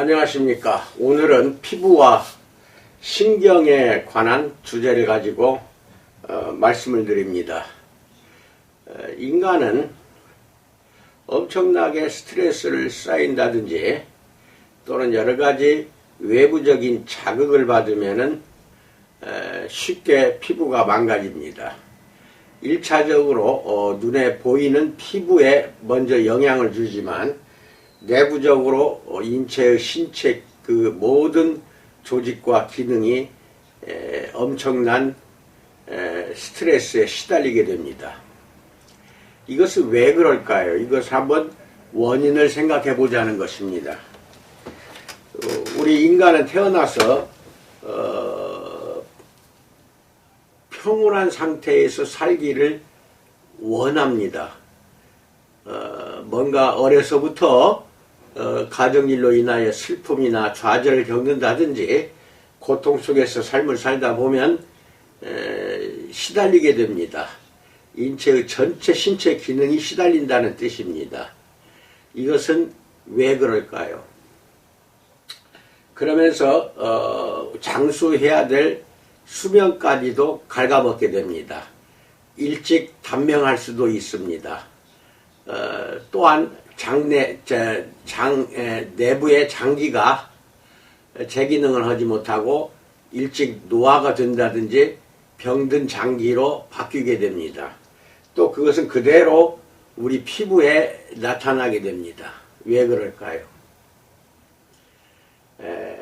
안녕하십니까. 오늘은 피부와 신경에 관한 주제를 가지고 어, 말씀을 드립니다. 어, 인간은 엄청나게 스트레스를 쌓인다든지 또는 여러 가지 외부적인 자극을 받으면은 에, 쉽게 피부가 망가집니다. 1차적으로 어, 눈에 보이는 피부에 먼저 영향을 주지만 내부적으로 어, 인체의 신체 그 모든 조직과 기능이 에, 엄청난 에, 스트레스에 시달리게 됩니다. 이것은 왜 그럴까요? 이것을 한번 원인을 생각해 보자는 것입니다. 어, 우리 인간은 태어나서 어, 평온한 상태에서 살기를 원합니다. 어, 뭔가 어려서부터 어, 가정일로 인하여 슬픔이나 좌절을 겪는다든지 고통 속에서 삶을 살다 보면 에, 시달리게 됩니다. 인체의 전체 신체 기능이 시달린다는 뜻입니다. 이것은 왜 그럴까요? 그러면서 어, 장수해야 될 수면까지도 갉아먹게 됩니다. 일찍 단명할 수도 있습니다. 어, 또한 장내 장 에, 내부의 장기가 제 기능을 하지 못하고 일찍 노화가 된다든지 병든 장기로 바뀌게 됩니다. 또 그것은 그대로 우리 피부에 나타나게 됩니다. 왜 그럴까요? 에,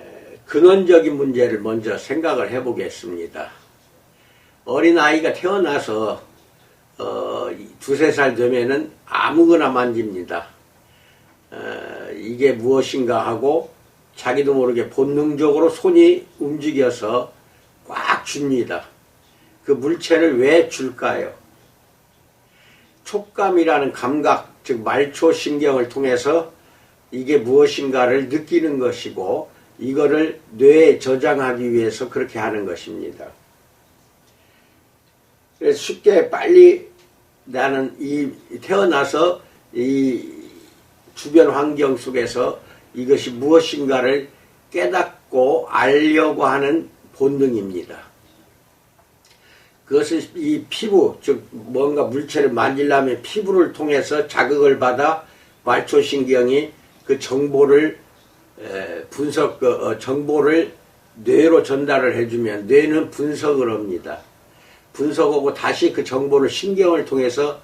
근원적인 문제를 먼저 생각을 해보겠습니다. 어린아이가 태어나서 어, 두세 살 되면은 아무거나 만집니다. 어, 이게 무엇인가 하고 자기도 모르게 본능적으로 손이 움직여서 꽉 줍니다. 그 물체를 왜 줄까요? 촉감이라는 감각, 즉 말초신경을 통해서 이게 무엇인가를 느끼는 것이고 이거를 뇌에 저장하기 위해서 그렇게 하는 것입니다. 쉽게 빨리 나는 이 태어나서 이 주변 환경 속에서 이것이 무엇인가를 깨닫고 알려고 하는 본능입니다. 그것은 이 피부, 즉 뭔가 물체를 만지려면 피부를 통해서 자극을 받아 말초신경이 그 정보를 분석, 그, 어, 정보를 뇌로 전달을 해주면 뇌는 분석을 합니다. 분석하고 다시 그 정보를 신경을 통해서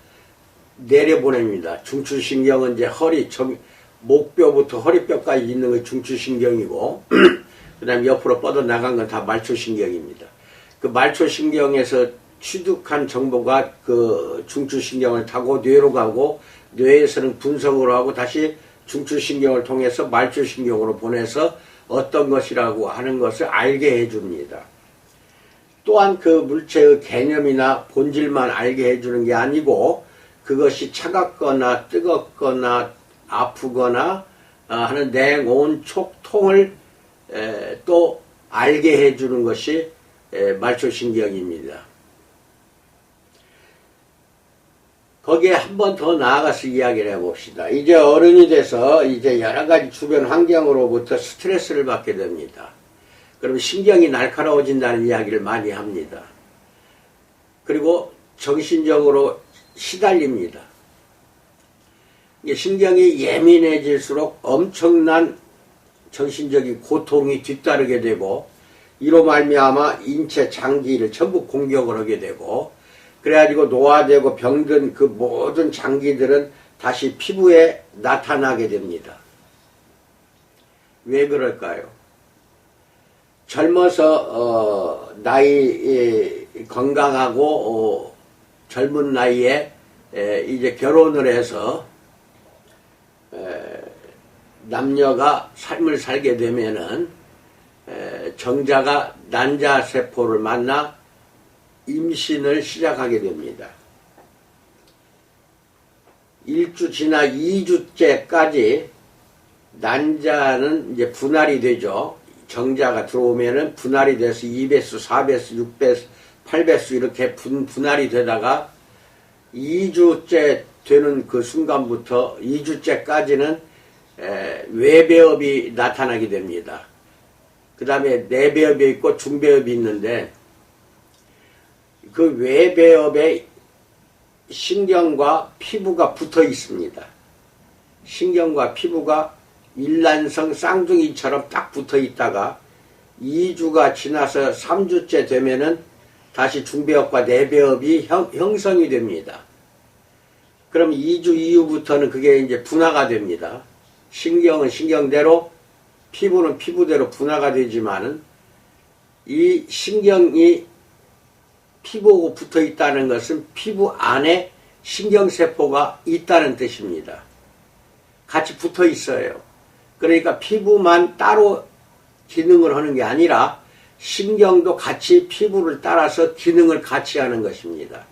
내려보냅니다. 중추신경은 이제 허리, 정, 목뼈부터 허리뼈까지 있는 게 중추신경이고, 그 다음에 옆으로 뻗어나간 건 다 말초신경입니다. 그 말초신경에서 취득한 정보가 그 중추신경을 타고 뇌로 가고, 뇌에서는 분석을 하고 다시 중추신경을 통해서 말초신경으로 보내서 어떤 것이라고 하는 것을 알게 해줍니다. 또한 그 물체의 개념이나 본질만 알게 해주는 게 아니고 그것이 차갑거나 뜨겁거나 아프거나 어, 하는 냉온 촉통을 또 알게 해주는 것이 말초신경입니다. 거기에 한 번 더 나아가서 이야기를 해봅시다. 이제 어른이 돼서 이제 여러 가지 주변 환경으로부터 스트레스를 받게 됩니다. 그러면 신경이 날카로워진다는 이야기를 많이 합니다. 그리고 정신적으로 시달립니다. 신경이 예민해질수록 엄청난 정신적인 고통이 뒤따르게 되고 이로 말미암아 인체 장기를 전부 공격을 하게 되고 그래가지고 노화되고 병든 그 모든 장기들은 다시 피부에 나타나게 됩니다. 왜 그럴까요? 젊어서 어, 나이 건강하고 어, 젊은 나이에 에, 이제 결혼을 해서 에, 남녀가 삶을 살게 되면은 에, 정자가 난자 세포를 만나 임신을 시작하게 됩니다. 1주 지나 2주째까지 난자는 이제 분할이 되죠. 정자가 들어오면은 분할이 돼서 2배수, 4배수, 6배수, 8배수 이렇게 분, 분할이 되다가 2주째 되는 그 순간부터 2주째까지는 에, 외배업이 나타나게 됩니다. 그 다음에 내배업이 있고 중배업이 있는데 그 외배업에 신경과 피부가 붙어 있습니다. 신경과 피부가 일란성 쌍둥이처럼 딱 붙어 있다가 2주가 지나서 3주째 되면은 다시 중배업과 내배업이 형, 형성이 됩니다. 그럼 2주 이후부터는 그게 이제 분화가 됩니다. 신경은 신경대로, 피부는 피부대로 분화가 되지만은 이 신경이 피부하고 붙어 있다는 것은 피부 안에 신경세포가 있다는 뜻입니다. 같이 붙어 있어요. 그러니까 피부만 따로 기능을 하는 게 아니라 신경도 같이 피부를 따라서 기능을 같이 하는 것입니다.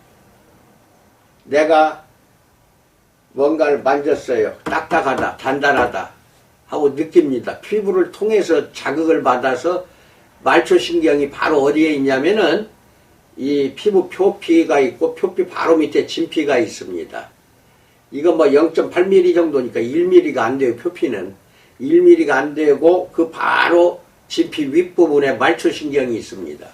내가 뭔가를 만졌어요. 딱딱하다, 단단하다 하고 느낍니다. 피부를 통해서 자극을 받아서 말초신경이 바로 어디에 있냐면은 이 피부 표피가 있고 표피 바로 밑에 진피가 있습니다. 이거 뭐 0.8mm 정도니까 1mm가 안 돼요, 표피는. 1mm가 안 되고 그 바로 진피 윗부분에 말초신경이 있습니다.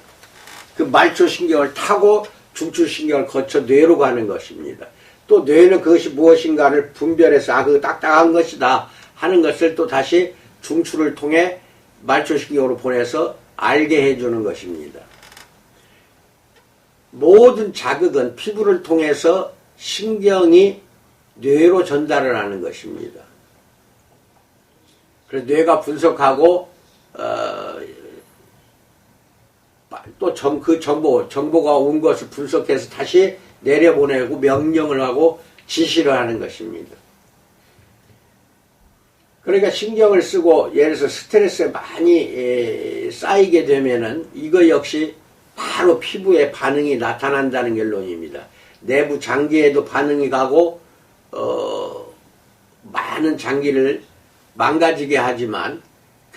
그 말초신경을 타고 중추신경을 거쳐 뇌로 가는 것입니다. 또 뇌는 그것이 무엇인가를 분별해서 아, 그 딱딱한 것이다 하는 것을 또 다시 중추를 통해 말초신경으로 보내서 알게 해주는 것입니다. 모든 자극은 피부를 통해서 신경이 뇌로 전달을 하는 것입니다. 그래서 뇌가 분석하고 어, 또그 정보 정보가 온 것을 분석해서 다시 내려보내고 명령을 하고 지시를 하는 것입니다. 그러니까 신경을 쓰고 예를 들어서 스트레스에 많이 에, 쌓이게 되면은 이거 역시 바로 피부에 반응이 나타난다는 결론입니다. 내부 장기에도 반응이 가고 어, 많은 장기를 망가지게 하지만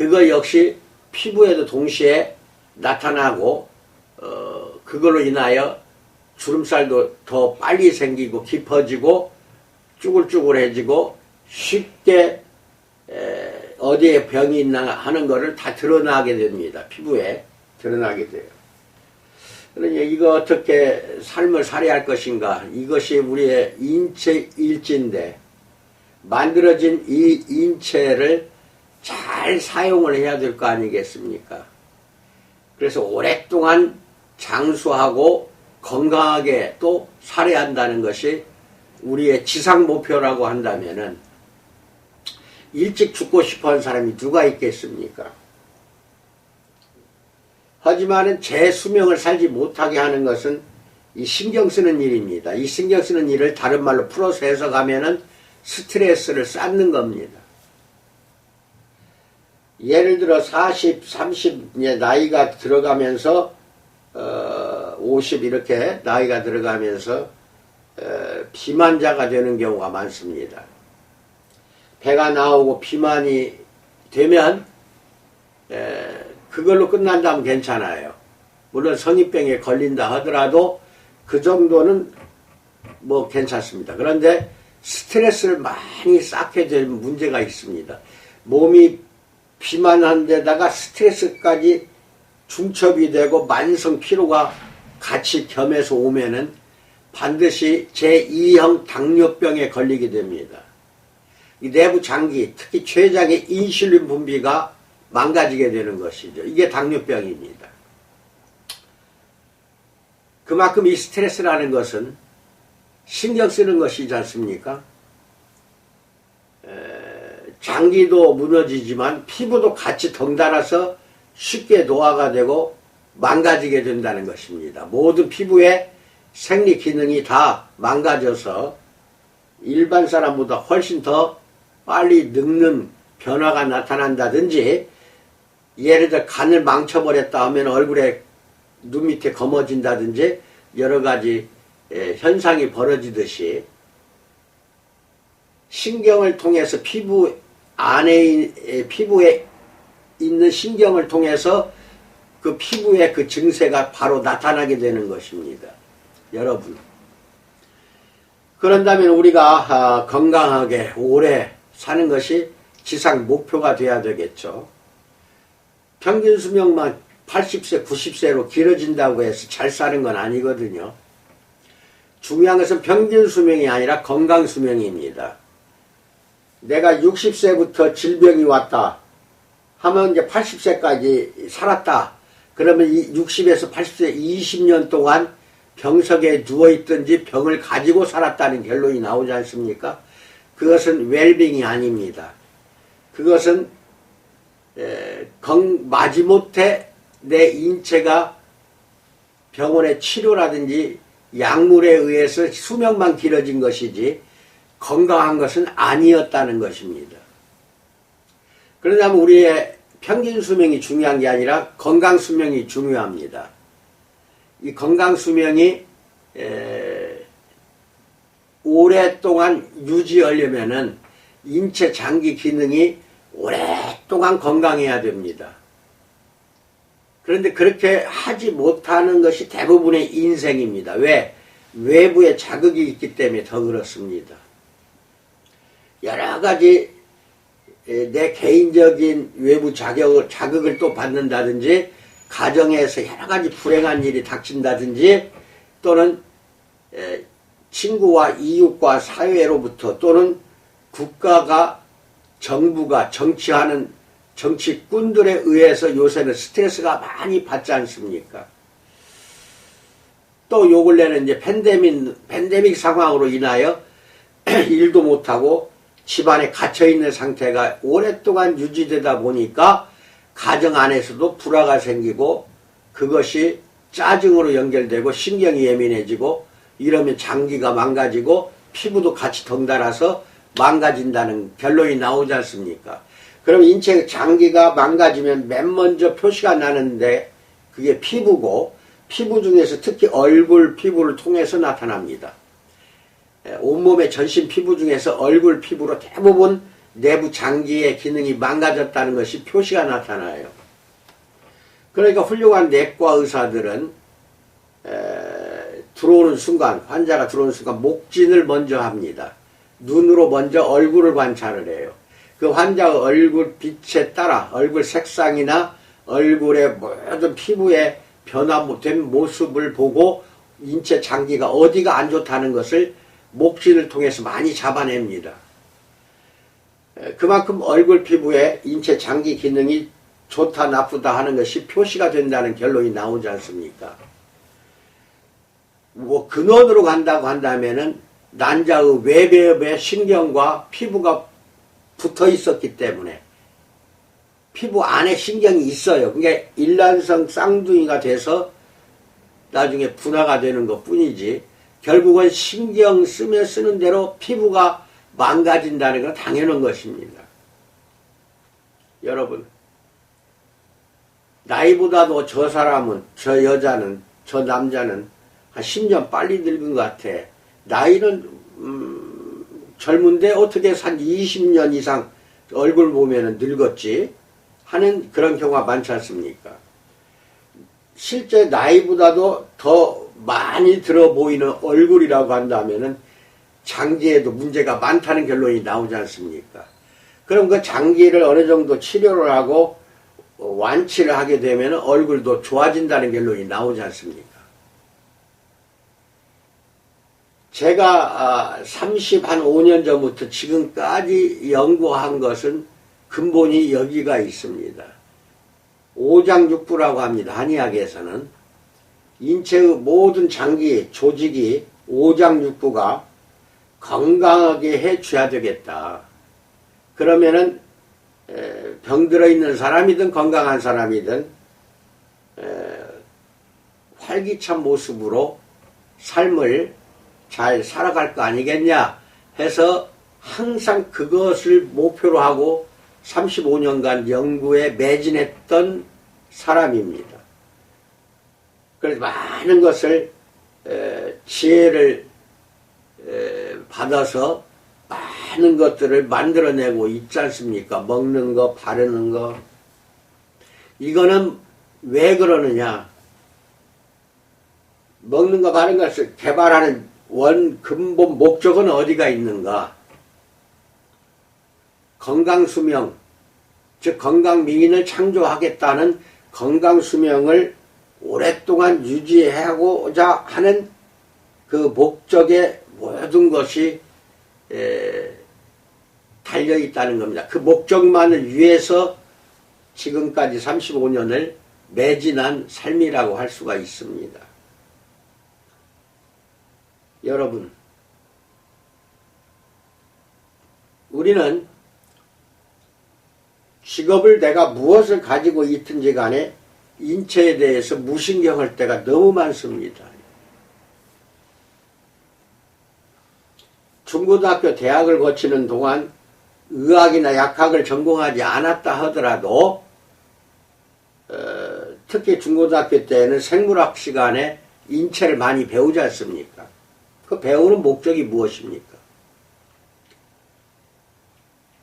그거 역시 피부에도 동시에 나타나고 어, 그걸로 인하여 주름살도 더 빨리 생기고 깊어지고 쭈글쭈글해지고 쉽게 에, 어디에 병이 있나 하는 것을 다 드러나게 됩니다. 피부에 드러나게 돼요. 그러니 이거 어떻게 삶을 살아야 할 것인가 이것이 우리의 인체 일지인데 만들어진 이 인체를 잘 사용을 해야 될 거 아니겠습니까? 그래서 오랫동안 장수하고 건강하게 또 살아야 한다는 것이 우리의 지상 목표라고 한다면은 일찍 죽고 싶어 하는 사람이 누가 있겠습니까? 하지만은 제 수명을 살지 못하게 하는 것은 이 신경 쓰는 일입니다. 이 신경 쓰는 일을 다른 말로 풀어서 해석하면은 스트레스를 쌓는 겁니다. 예를 들어 40, 30 나이가 들어가면서 어, 50 이렇게 나이가 들어가면서 어, 비만자가 되는 경우가 많습니다. 배가 나오고 비만이 되면 에, 그걸로 끝난다면 괜찮아요. 물론 성인병에 걸린다 하더라도 그 정도는 뭐 괜찮습니다. 그런데 스트레스를 많이 쌓게 될 문제가 있습니다. 몸이 비만한 데다가 스트레스까지 중첩이 되고 만성 피로가 같이 겸해서 오면은 반드시 제2형 당뇨병에 걸리게 됩니다. 이 내부 장기, 특히 췌장의 인슐린 분비가 망가지게 되는 것이죠. 이게 당뇨병입니다. 그만큼 이 스트레스라는 것은 신경 쓰는 것이지 않습니까? 에, 장기도 무너지지만 피부도 같이 덩달아서 쉽게 노화가 되고 망가지게 된다는 것입니다. 모든 피부의 생리 기능이 다 망가져서 일반 사람보다 훨씬 더 빨리 늙는 변화가 나타난다든지 예를 들어 간을 망쳐버렸다 하면 얼굴에 눈 밑에 검어진다든지 여러 가지 현상이 벌어지듯이 신경을 통해서 피부 안에 피부에 있는 신경을 통해서 그 피부의 그 증세가 바로 나타나게 되는 것입니다. 여러분. 그런다면 우리가 아, 건강하게 오래 사는 것이 지상 목표가 돼야 되겠죠. 평균 수명만 80세, 90세로 길어진다고 해서 잘 사는 건 아니거든요. 중요한 것은 평균 수명이 아니라 건강 수명입니다. 내가 60세부터 질병이 왔다 하면 이제 80세까지 살았다. 그러면 이 60에서 80세 20년 동안 병석에 누워있든지 병을 가지고 살았다는 결론이 나오지 않습니까? 그것은 웰빙이 아닙니다. 그것은 에, 건, 마지못해 내 인체가 병원의 치료라든지 약물에 의해서 수명만 길어진 것이지 건강한 것은 아니었다는 것입니다. 그러자면 우리의 평균 수명이 중요한 게 아니라 건강 수명이 중요합니다. 이 건강 수명이 오랫동안 유지하려면은 인체 장기 기능이 오랫동안 건강해야 됩니다. 그런데 그렇게 하지 못하는 것이 대부분의 인생입니다. 왜? 외부에 자극이 있기 때문에 더 그렇습니다. 여러 가지 내 개인적인 외부 자격을, 자극을 또 받는다든지 가정에서 여러 가지 불행한 일이 닥친다든지 또는 친구와 이웃과 사회로부터 또는 국가가 정부가 정치하는 정치꾼들에 의해서 요새는 스트레스가 많이 받지 않습니까? 또 요 근래는 이제 팬데믹, 팬데믹 상황으로 인하여 일도 못하고 집안에 갇혀있는 상태가 오랫동안 유지되다 보니까 가정 안에서도 불화가 생기고 그것이 짜증으로 연결되고 신경이 예민해지고 이러면 장기가 망가지고 피부도 같이 덩달아서 망가진다는 결론이 나오지 않습니까? 그럼 인체 장기가 망가지면 맨 먼저 표시가 나는데 그게 피부고 피부 중에서 특히 얼굴 피부를 통해서 나타납니다. 예, 온몸의 전신 피부 중에서 얼굴 피부로 대부분 내부 장기의 기능이 망가졌다는 것이 표시가 나타나요. 그러니까 훌륭한 내과 의사들은 들어오는 순간 환자가 들어오는 순간 목진을 먼저 합니다. 눈으로 먼저 얼굴을 관찰을 해요. 그 환자의 얼굴 빛에 따라 얼굴 색상이나 얼굴의 모든 피부의 변화된 모습을 보고 인체 장기가 어디가 안 좋다는 것을 목진을 통해서 많이 잡아냅니다. 그만큼 얼굴 피부에 인체 장기 기능이 좋다 나쁘다 하는 것이 표시가 된다는 결론이 나오지 않습니까? 뭐 근원으로 간다고 한다면은 난자의 외배엽의 신경과 피부가 붙어 있었기 때문에 피부 안에 신경이 있어요. 그게 일란성 쌍둥이가 돼서 나중에 분화가 되는 것 뿐이지 결국은 신경 쓰면 쓰는 대로 피부가 망가진다는 건 당연한 것입니다. 여러분 나이보다도 저 사람은 저 여자는 저 남자는 한 10년 빨리 늙은 것 같아. 나이는 음, 젊은데 어떻게 한 20년 이상 얼굴 보면 늙었지 하는 그런 경우가 많지 않습니까? 실제 나이보다도 더 많이 들어 보이는 얼굴이라고 한다면은 장기에도 문제가 많다는 결론이 나오지 않습니까? 그럼 그 장기를 어느 정도 치료를 하고 완치를 하게 되면 얼굴도 좋아진다는 결론이 나오지 않습니까? 제가 30, 아, 한 5년 전부터 지금까지 연구한 것은 근본이 여기가 있습니다. 오장육부라고 합니다. 한의학에서는 인체의 모든 장기, 조직이 오장육부가 건강하게 해줘야 되겠다. 그러면은 병들어 있는 사람이든 건강한 사람이든 활기찬 모습으로 삶을 잘 살아갈 거 아니겠냐 해서 항상 그것을 목표로 하고 35년간 연구에 매진했던 사람입니다. 그래서 많은 것을 지혜를 받아서 많은 것들을 만들어내고 있지 않습니까? 먹는 거, 바르는 거. 이거는 왜 그러느냐? 먹는 거, 바르는 것을 개발하는 원 근본 목적은 어디가 있는가? 건강 수명, 즉 건강 미인을 창조하겠다는 건강 수명을 오랫동안 유지하고자 하는 그 목적의 모든 것이 에, 달려 있다는 겁니다. 그 목적만을 위해서 지금까지 35년을 매진한 삶이라고 할 수가 있습니다. 여러분, 우리는 직업을 내가 무엇을 가지고 있든지 간에 인체에 대해서 무신경할 때가 너무 많습니다. 중고등학교 대학을 거치는 동안 의학이나 약학을 전공하지 않았다 하더라도 어, 특히 중고등학교 때는 생물학 시간에 인체를 많이 배우지 않습니까? 그 배우는 목적이 무엇입니까?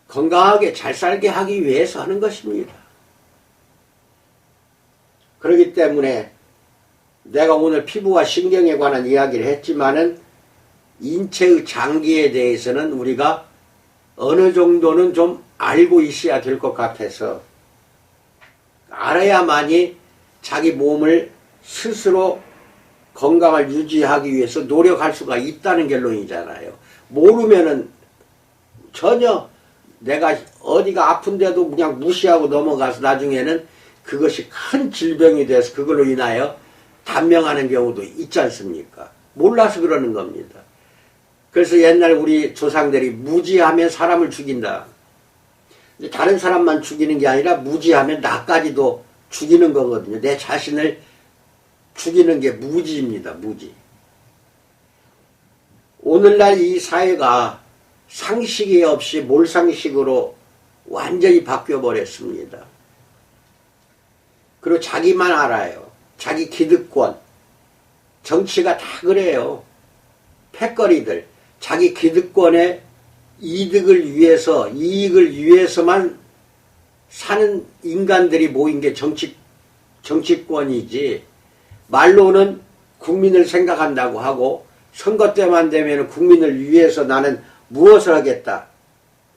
건강하게 잘 살게 하기 위해서 하는 것입니다. 그렇기 때문에 내가 오늘 피부와 신경에 관한 이야기를 했지만은 인체의 장기에 대해서는 우리가 어느 정도는 좀 알고 있어야 될 것 같아서 알아야만이 자기 몸을 스스로 건강을 유지하기 위해서 노력할 수가 있다는 결론이잖아요. 모르면은 전혀 내가 어디가 아픈데도 그냥 무시하고 넘어가서 나중에는 그것이 큰 질병이 돼서 그걸로 인하여 단명하는 경우도 있지 않습니까? 몰라서 그러는 겁니다. 그래서 옛날 우리 조상들이 무지하면 사람을 죽인다. 다른 사람만 죽이는 게 아니라 무지하면 나까지도 죽이는 거거든요. 내 자신을 죽이는 게 무지입니다. 무지. 오늘날 이 사회가 상식이 없이 몰상식으로 완전히 바뀌어 버렸습니다. 그리고 자기만 알아요. 자기 기득권. 정치가 다 그래요. 패거리들. 자기 기득권의 이득을 위해서, 이익을 위해서만 사는 인간들이 모인 게 정치, 정치권이지, 말로는 국민을 생각한다고 하고, 선거 때만 되면 국민을 위해서 나는 무엇을 하겠다.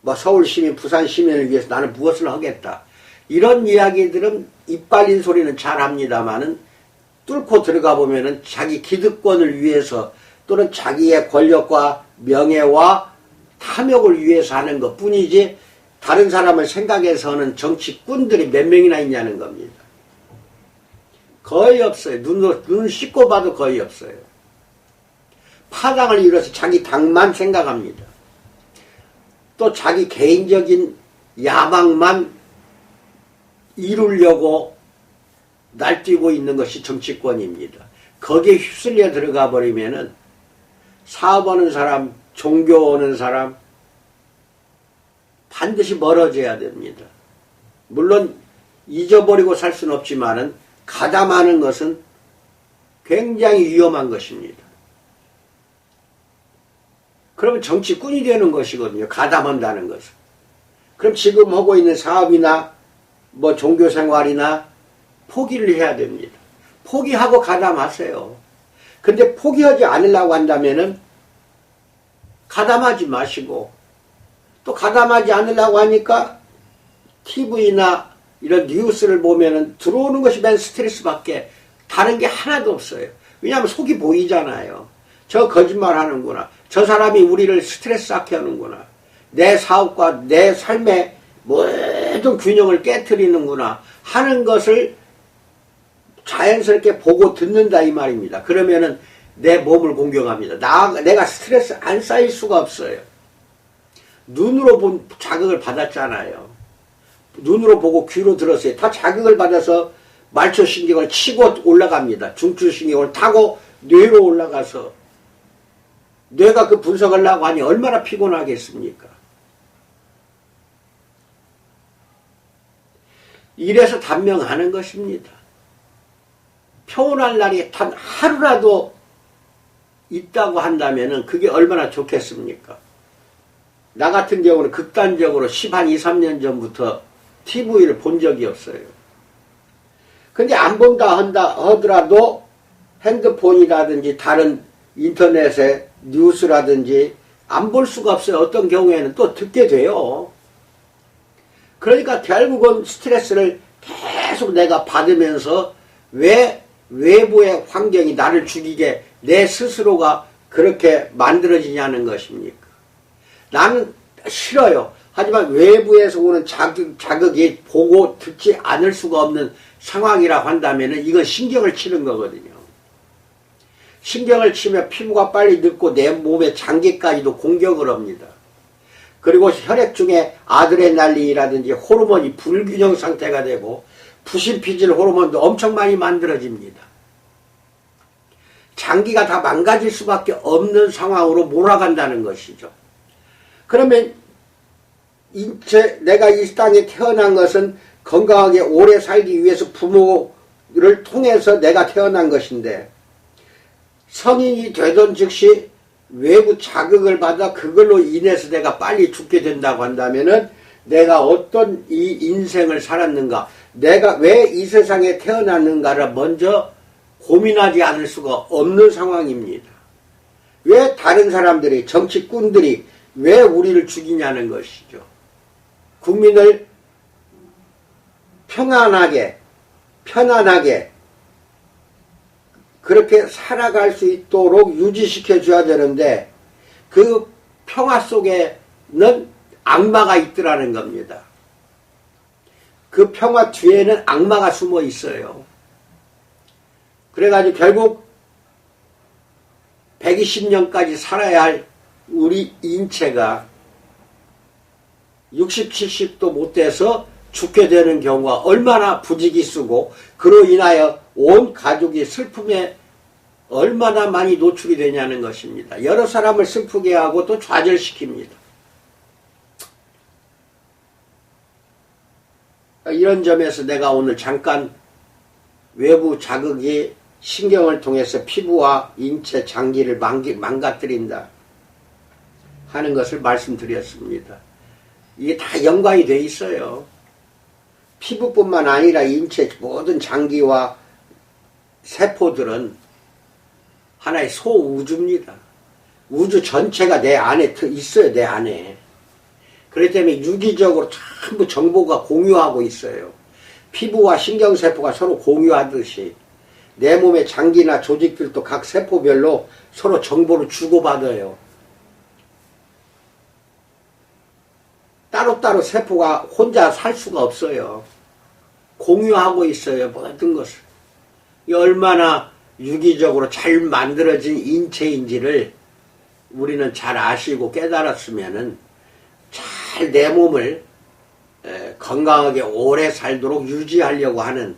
뭐 서울 시민, 부산 시민을 위해서 나는 무엇을 하겠다. 이런 이야기들은 이빨린 소리는 잘 합니다만은 뚫고 들어가 보면은 자기 기득권을 위해서 또는 자기의 권력과 명예와 탐욕을 위해서 하는 것 뿐이지 다른 사람을 생각해서는 정치꾼들이 몇 명이나 있냐는 겁니다. 거의 없어요. 눈을, 눈을 씻고 봐도 거의 없어요. 파당을 이뤄서 자기 당만 생각합니다. 또 자기 개인적인 야망만 이루려고 날뛰고 있는 것이 정치권입니다. 거기에 휩쓸려 들어가 버리면은 사업하는 사람, 종교하는 사람 반드시 멀어져야 됩니다. 물론 잊어버리고 살 수는 없지만은 가담하는 것은 굉장히 위험한 것입니다. 그러면 정치꾼이 되는 것이거든요. 가담한다는 것은. 그럼 지금 하고 있는 사업이나 뭐 종교 생활이나 포기를 해야 됩니다. 포기하고 가담하세요. 근데 포기하지 않으려고 한다면은 가담하지 마시고 또 가담하지 않으려고 하니까 TV나 이런 뉴스를 보면은 들어오는 것이 맨 스트레스밖에 다른 게 하나도 없어요. 왜냐하면 속이 보이잖아요. 저 거짓말 하는구나. 저 사람이 우리를 스트레스 쌓게 하는구나. 내 사업과 내 삶의 모든 균형을 깨뜨리는구나 하는 것을 자연스럽게 보고 듣는다 이 말입니다. 그러면은 내 몸을 공경합니다. 나, 내가 스트레스 안 쌓일 수가 없어요. 눈으로 본 자극을 받았잖아요. 눈으로 보고 귀로 들었어요. 다 자극을 받아서 말초신경을 치고 올라갑니다. 중추신경을 타고 뇌로 올라가서 뇌가 그 분석을 하고 하니 얼마나 피곤하겠습니까? 이래서 단명하는 것입니다. 평온할 날이 단 하루라도 있다고 한다면 그게 얼마나 좋겠습니까? 나 같은 경우는 극단적으로 10, 한 2, 3년 전부터 TV를 본 적이 없어요. 근데 안 본다 한다 하더라도 핸드폰이라든지 다른 인터넷에 뉴스라든지 안 볼 수가 없어요. 어떤 경우에는 또 듣게 돼요. 그러니까 결국은 스트레스를 계속 내가 받으면서 왜 외부의 환경이 나를 죽이게 내 스스로가 그렇게 만들어지냐는 것입니까? 나는 싫어요. 하지만 외부에서 오는 자극, 자극이 보고 듣지 않을 수가 없는 상황이라 한다면 이건 신경을 치는 거거든요. 신경을 치면 피부가 빨리 늙고 내 몸의 장기까지도 공격을 합니다. 그리고 혈액 중에 아드레날린이라든지 호르몬이 불균형 상태가 되고 부신피질 호르몬도 엄청 많이 만들어집니다. 장기가 다 망가질 수밖에 없는 상황으로 몰아간다는 것이죠. 그러면 인체 내가 이 땅에 태어난 것은 건강하게 오래 살기 위해서 부모를 통해서 내가 태어난 것인데 성인이 되던 즉시 외부 자극을 받아 그걸로 인해서 내가 빨리 죽게 된다고 한다면은 내가 어떤 이 인생을 살았는가 내가 왜 이 세상에 태어났는가를 먼저 고민하지 않을 수가 없는 상황입니다. 왜 다른 사람들이 정치꾼들이 왜 우리를 죽이냐는 것이죠. 국민을 평안하게 편안하게 그렇게 살아갈 수 있도록 유지시켜 줘야 되는데 그 평화 속에는 악마가 있더라는 겁니다. 그 평화 뒤에는 악마가 숨어 있어요. 그래가지고 결국 120년까지 살아야 할 우리 인체가 60, 70도 못 돼서 죽게 되는 경우가 얼마나 부지기수고 그로 인하여 온 가족이 슬픔에 얼마나 많이 노출이 되냐는 것입니다. 여러 사람을 슬프게 하고 또 좌절시킵니다. 이런 점에서 내가 오늘 잠깐 외부 자극이 신경을 통해서 피부와 인체 장기를 망가뜨린다 하는 것을 말씀드렸습니다. 이게 다 연관이 돼 있어요. 피부뿐만 아니라 인체 모든 장기와 세포들은 하나의 소우주입니다. 우주 전체가 내 안에 있어요, 내 안에. 그렇기 때문에 유기적으로 전부 정보가 공유하고 있어요. 피부와 신경세포가 서로 공유하듯이 내 몸의 장기나 조직들도 각 세포별로 서로 정보를 주고받아요. 따로따로 세포가 혼자 살 수가 없어요. 공유하고 있어요. 모든 것을. 얼마나 유기적으로 잘 만들어진 인체인지를 우리는 잘 아시고 깨달았으면은 잘 내 몸을 건강하게 오래 살도록 유지하려고 하는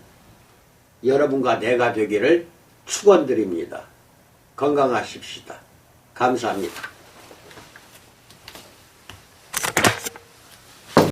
여러분과 내가 되기를 축원드립니다. 건강하십시다. 감사합니다.